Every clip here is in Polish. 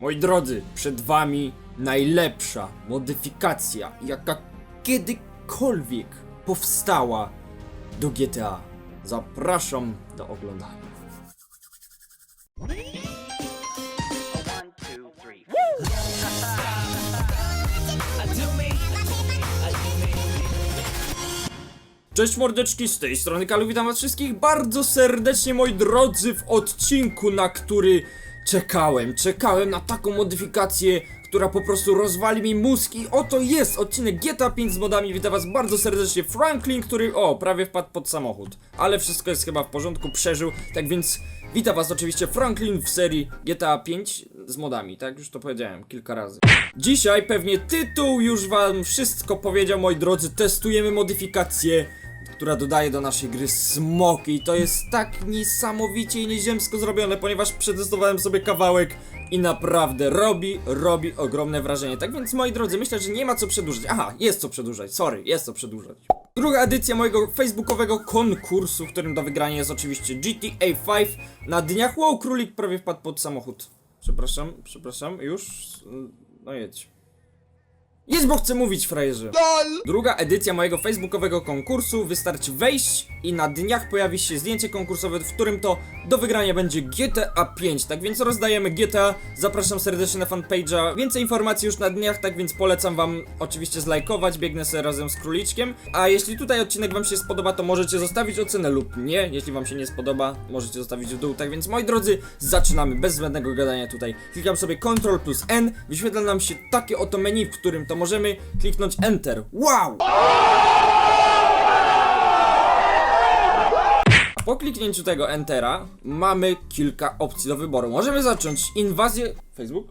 Moi drodzy, przed wami najlepsza modyfikacja, jaka kiedykolwiek powstała do GTA. Zapraszam do oglądania. Cześć mordeczki, z tej strony Kalu, witam was wszystkich bardzo serdecznie moi drodzy w odcinku, na który czekałem. Czekałem na taką modyfikację, która po prostu rozwali mi mózg i oto jest odcinek GTA 5 z modami. Witam was bardzo serdecznie Franklin, który o, prawie wpadł pod samochód. Ale wszystko jest chyba w porządku, przeżył, tak więc witam was oczywiście Franklin w serii GTA 5 z modami, tak? Już to powiedziałem kilka razy. Dzisiaj pewnie tytuł już wam wszystko powiedział, moi drodzy. Testujemy modyfikację która dodaje do naszej gry smoki i to jest tak niesamowicie i nieziemsko zrobione, ponieważ przetestowałem sobie kawałek i naprawdę robi, robi ogromne wrażenie. Tak więc moi drodzy, myślę, że nie ma co przedłużać. Aha, jest co przedłużać, sorry, jest co przedłużać. Druga edycja mojego facebookowego konkursu, w którym do wygrania jest oczywiście GTA 5. Na dniach wow, królik prawie wpadł pod samochód. Przepraszam, przepraszam, już? No jedź. Jest, bo chcę mówić, frajerze. Druga edycja mojego facebookowego konkursu. Wystarczy wejść i na dniach pojawi się zdjęcie konkursowe, w którym to do wygrania będzie GTA 5. Tak więc rozdajemy GTA. Zapraszam serdecznie na fanpage'a. Więcej informacji już na dniach, tak więc polecam wam oczywiście zlajkować. Biegnę sobie razem z króliczkiem. A jeśli tutaj odcinek wam się spodoba, to możecie zostawić ocenę lub nie. Jeśli wam się nie spodoba, możecie zostawić w dół. Tak więc moi drodzy, zaczynamy bez zbędnego gadania tutaj. Klikam sobie Ctrl plus N. Wyświetla nam się takie oto menu, w którym to możemy kliknąć Enter. Wow! Po kliknięciu tego Entera mamy kilka opcji do wyboru. Możemy zacząć inwazję. Facebook?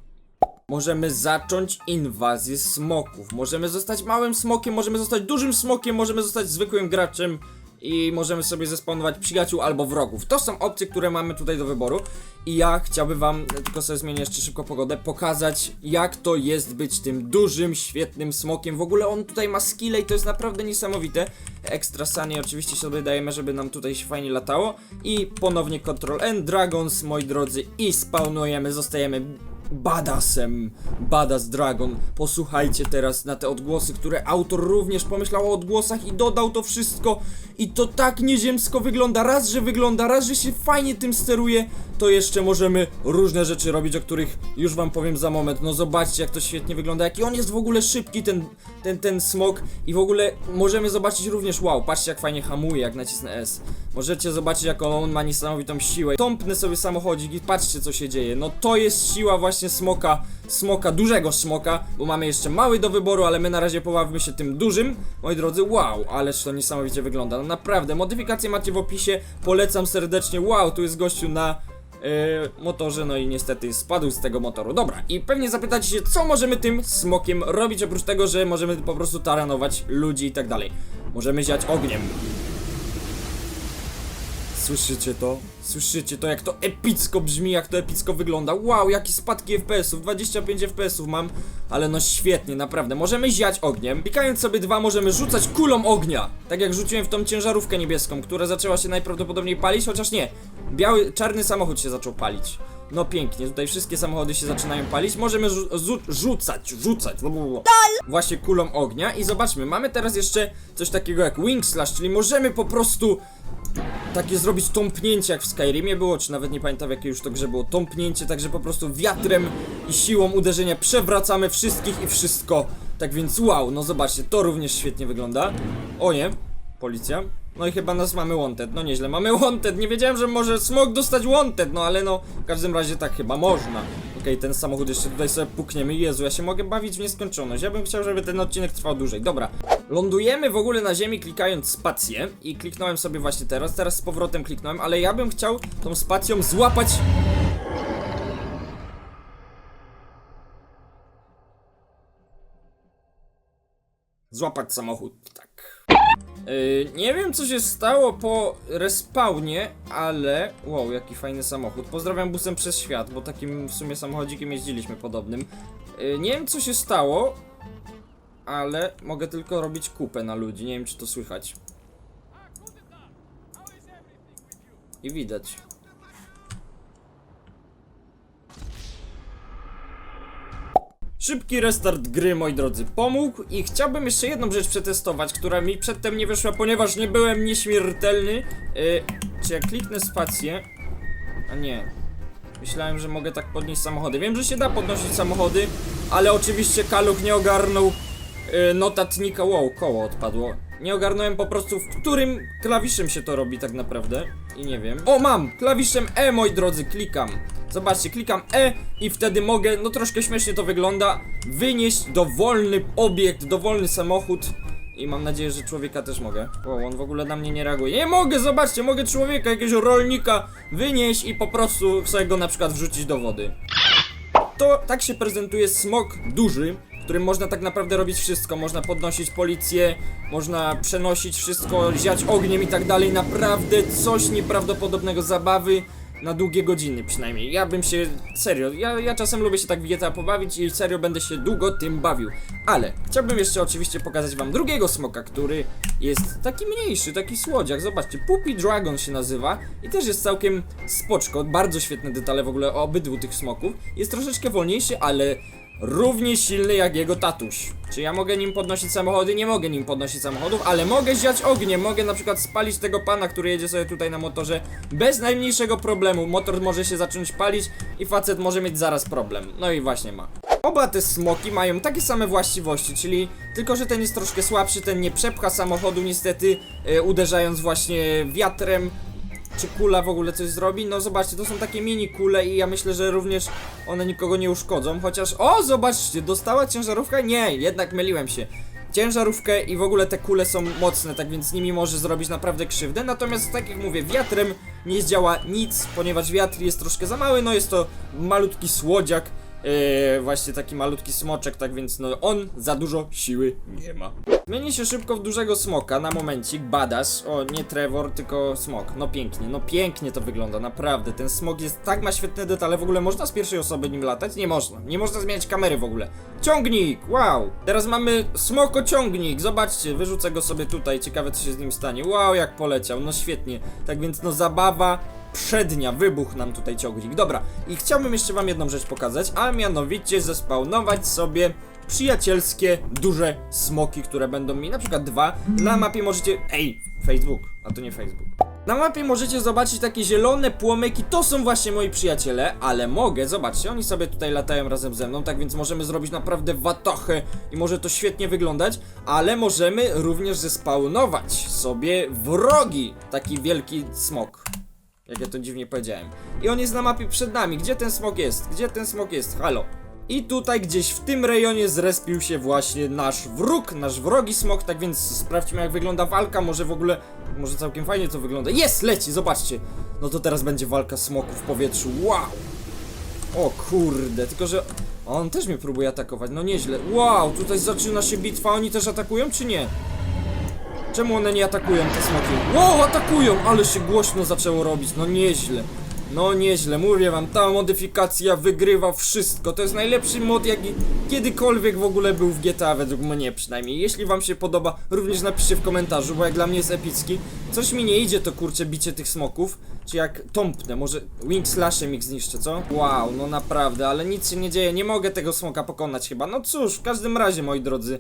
Możemy zacząć inwazję smoków. Możemy zostać małym smokiem, możemy zostać dużym smokiem, możemy zostać zwykłym graczem i możemy sobie zespawnować przyjaciół albo wrogów. To są opcje, które mamy tutaj do wyboru. I ja chciałbym wam, tylko sobie zmienię jeszcze szybko pogodę, pokazać jak to jest być tym dużym, świetnym smokiem. W ogóle on tutaj ma skille i to jest naprawdę niesamowite. Extra Sunny oczywiście sobie dajemy, żeby nam tutaj się fajnie latało. I ponownie Ctrl N, Dragons, moi drodzy, i spawnujemy, zostajemy Badasem, Badass Dragon. Posłuchajcie teraz na te odgłosy, które autor również pomyślał o odgłosach i dodał to wszystko. I to tak nieziemsko wygląda. Raz, że wygląda, raz, że się fajnie tym steruje, to jeszcze możemy różne rzeczy robić, o których już wam powiem za moment. No zobaczcie, jak to świetnie wygląda, jaki on jest w ogóle szybki, ten, ten, ten smok. I w ogóle możemy zobaczyć również, wow, patrzcie jak fajnie hamuje, jak nacisnę S. Możecie zobaczyć, jak on ma niesamowitą siłę. Tąpnę sobie samochodzik i patrzcie, co się dzieje. No to jest siła właśnie smoka, smoka, dużego smoka, bo mamy jeszcze mały do wyboru, ale my na razie pobawimy się tym dużym. Moi drodzy, wow, ależ to niesamowicie wygląda. No naprawdę, modyfikacje macie w opisie, polecam serdecznie. Wow, tu jest gościu na yy, motorze, no i niestety spadł z tego motoru. Dobra, i pewnie zapytacie się, co możemy tym smokiem robić, oprócz tego, że możemy po prostu taranować ludzi i tak dalej. Możemy ziać ogniem. Słyszycie to? Słyszycie to, jak to epicko brzmi, jak to epicko wygląda. Wow, jakie spadki FPS-ów, 25 FPS-ów mam, ale no świetnie, naprawdę. Możemy ziać ogniem. Klikając sobie dwa, możemy rzucać kulą ognia. Tak jak rzuciłem w tą ciężarówkę niebieską, która zaczęła się najprawdopodobniej palić, chociaż nie. Biały, czarny samochód się zaczął palić. No pięknie, tutaj wszystkie samochody się zaczynają palić. Możemy rzu rzu- rzucać, rzucać. Właśnie kulą ognia. I zobaczmy, mamy teraz jeszcze coś takiego jak Wing Slash, czyli możemy po prostu takie zrobić tąpnięcie jak w Skyrimie było, czy nawet nie pamiętam w jakiej już to grze było tąpnięcie, także po prostu wiatrem i siłą uderzenia przewracamy wszystkich i wszystko. Tak więc wow, no zobaczcie, to również świetnie wygląda. O nie, policja. No i chyba nas mamy wanted, no nieźle, mamy wanted, nie wiedziałem, że może smog dostać wanted, no ale no, w każdym razie tak chyba można. Okej, ten samochód jeszcze tutaj sobie pukniemy, Jezu, ja się mogę bawić w nieskończoność, ja bym chciał, żeby ten odcinek trwał dłużej, dobra. Lądujemy w ogóle na ziemi klikając spację i kliknąłem sobie właśnie teraz, teraz z powrotem kliknąłem, ale ja bym chciał tą spacją złapać... Złapać samochód, tak. Yy, nie wiem co się stało po respawnie, ale... Wow, jaki fajny samochód. Pozdrawiam busem przez świat, bo takim w sumie samochodzikiem jeździliśmy podobnym. Yy, nie wiem co się stało, ale mogę tylko robić kupę na ludzi. Nie wiem czy to słychać. I widać. Szybki restart gry, moi drodzy, pomógł i chciałbym jeszcze jedną rzecz przetestować, która mi przedtem nie wyszła, ponieważ nie byłem nieśmiertelny. Yy, czy jak kliknę spację... A nie. Myślałem, że mogę tak podnieść samochody. Wiem, że się da podnosić samochody, ale oczywiście Kaluch nie ogarnął yy, notatnika. Wow, koło odpadło. Nie ogarnąłem po prostu, w którym klawiszem się to robi tak naprawdę. I nie wiem. O, mam! Klawiszem E, moi drodzy, klikam. Zobaczcie, klikam E i wtedy mogę, no troszkę śmiesznie to wygląda, wynieść dowolny obiekt, dowolny samochód. I mam nadzieję, że człowieka też mogę. O, on w ogóle na mnie nie reaguje. Nie mogę, zobaczcie, mogę człowieka, jakiegoś rolnika wynieść i po prostu sobie go na przykład wrzucić do wody. To tak się prezentuje smok duży, którym można tak naprawdę robić wszystko. Można podnosić policję, można przenosić wszystko, ziać ogniem i tak dalej. Naprawdę coś nieprawdopodobnego zabawy na długie godziny przynajmniej. Ja bym się, serio, ja, ja czasem lubię się tak w GTA pobawić i serio będę się długo tym bawił. Ale chciałbym jeszcze oczywiście pokazać wam drugiego smoka, który jest taki mniejszy, taki słodziak. Zobaczcie, Puppy Dragon się nazywa i też jest całkiem spoczko. Bardzo świetne detale w ogóle o obydwu tych smoków. Jest troszeczkę wolniejszy, ale równie silny jak jego tatuś. Czy ja mogę nim podnosić samochody? Nie mogę nim podnosić samochodów, ale mogę ziać ogniem, mogę na przykład spalić tego pana, który jedzie sobie tutaj na motorze bez najmniejszego problemu. Motor może się zacząć palić i facet może mieć zaraz problem. No i właśnie ma. Oba te smoki mają takie same właściwości, czyli tylko, że ten jest troszkę słabszy, ten nie przepcha samochodu niestety, e, uderzając właśnie wiatrem, czy kula w ogóle coś zrobi? No zobaczcie, to są takie mini kule i ja myślę, że również one nikogo nie uszkodzą, chociaż... O, zobaczcie, dostała ciężarówka? Nie, jednak myliłem się. Ciężarówkę i w ogóle te kule są mocne, tak więc nimi może zrobić naprawdę krzywdę. Natomiast tak jak mówię, wiatrem nie zdziała nic, ponieważ wiatr jest troszkę za mały, no jest to malutki słodziak, Yy, właśnie taki malutki smoczek, tak więc no on za dużo siły nie ma. Zmieni się szybko w dużego smoka, na momencik, badass, o nie Trevor, tylko smok, no pięknie, no pięknie to wygląda, naprawdę, ten smok jest, tak ma świetne detale, w ogóle można z pierwszej osoby nim latać? Nie można, nie można zmieniać kamery w ogóle. Ciągnik, wow, teraz mamy smokociągnik, zobaczcie, wyrzucę go sobie tutaj, ciekawe co się z nim stanie, wow jak poleciał, no świetnie, tak więc no zabawa, przednia, wybuch nam tutaj ciągnik. Dobra, i chciałbym jeszcze wam jedną rzecz pokazać, a mianowicie zespawnować sobie przyjacielskie, duże smoki, które będą mi na przykład dwa. Na mapie możecie... Ej, Facebook, a to nie Facebook. Na mapie możecie zobaczyć takie zielone płomyki, to są właśnie moi przyjaciele, ale mogę, zobaczcie, oni sobie tutaj latają razem ze mną, tak więc możemy zrobić naprawdę watochę i może to świetnie wyglądać, ale możemy również zespawnować sobie wrogi, taki wielki smok. Jak ja to dziwnie powiedziałem. I on jest na mapie przed nami. Gdzie ten smok jest? Gdzie ten smok jest? Halo. I tutaj gdzieś w tym rejonie zrespił się właśnie nasz wróg, nasz wrogi smok, tak więc sprawdźmy jak wygląda walka, może w ogóle, może całkiem fajnie to wygląda. Jest, leci, zobaczcie. No to teraz będzie walka smoków w powietrzu, wow. O kurde, tylko że on też mnie próbuje atakować, no nieźle. Wow, tutaj zaczyna się bitwa, oni też atakują czy nie? Czemu one nie atakują te smoki? Wow, atakują! Ale się głośno zaczęło robić, no nieźle. No nieźle, mówię wam, ta modyfikacja wygrywa wszystko. To jest najlepszy mod, jaki kiedykolwiek w ogóle był w GTA, według mnie przynajmniej. Jeśli wam się podoba, również napiszcie w komentarzu, bo jak dla mnie jest epicki. Coś mi nie idzie to kurcze bicie tych smoków. Czy jak tąpnę, może Wing Slashem ich zniszczę, co? Wow, no naprawdę, ale nic się nie dzieje, nie mogę tego smoka pokonać chyba. No cóż, w każdym razie, moi drodzy,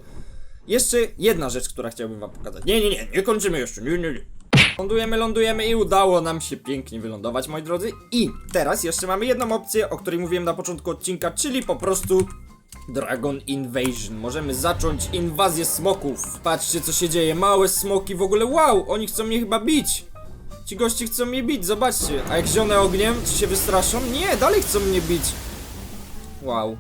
jeszcze jedna rzecz, która chciałbym wam pokazać. Nie, nie, nie, nie kończymy jeszcze, nie, nie, nie. Lądujemy, lądujemy i udało nam się pięknie wylądować, moi drodzy. I teraz jeszcze mamy jedną opcję, o której mówiłem na początku odcinka, czyli po prostu Dragon Invasion. Możemy zacząć inwazję smoków. Patrzcie, co się dzieje. Małe smoki w ogóle. Wow, oni chcą mnie chyba bić. Ci goście chcą mnie bić, zobaczcie. A jak zionę ogniem, czy się wystraszą? Nie, dalej chcą mnie bić. Wow.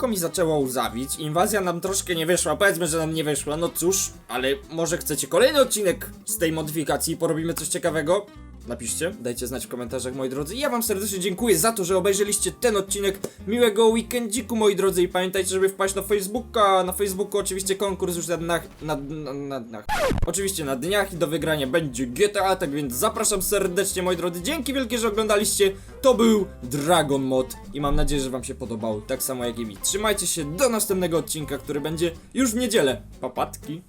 Oko mi zaczęło łzawić, inwazja nam troszkę nie wyszła, powiedzmy, że nam nie wyszła, no cóż, ale może chcecie kolejny odcinek z tej modyfikacji, porobimy coś ciekawego? Napiszcie, dajcie znać w komentarzach, moi drodzy. Ja wam serdecznie dziękuję za to, że obejrzeliście ten odcinek. Miłego weekendziku, moi drodzy, i pamiętajcie, żeby wpaść na Facebooka. Na Facebooku oczywiście konkurs już na dniach, na, na, na dniach. Oczywiście na dniach i do wygrania będzie GTA, tak więc zapraszam serdecznie, moi drodzy. Dzięki wielkie, że oglądaliście. To był Dragon Mod i mam nadzieję, że wam się podobał, tak samo jak i mi. Trzymajcie się do następnego odcinka, który będzie już w niedzielę. Papatki.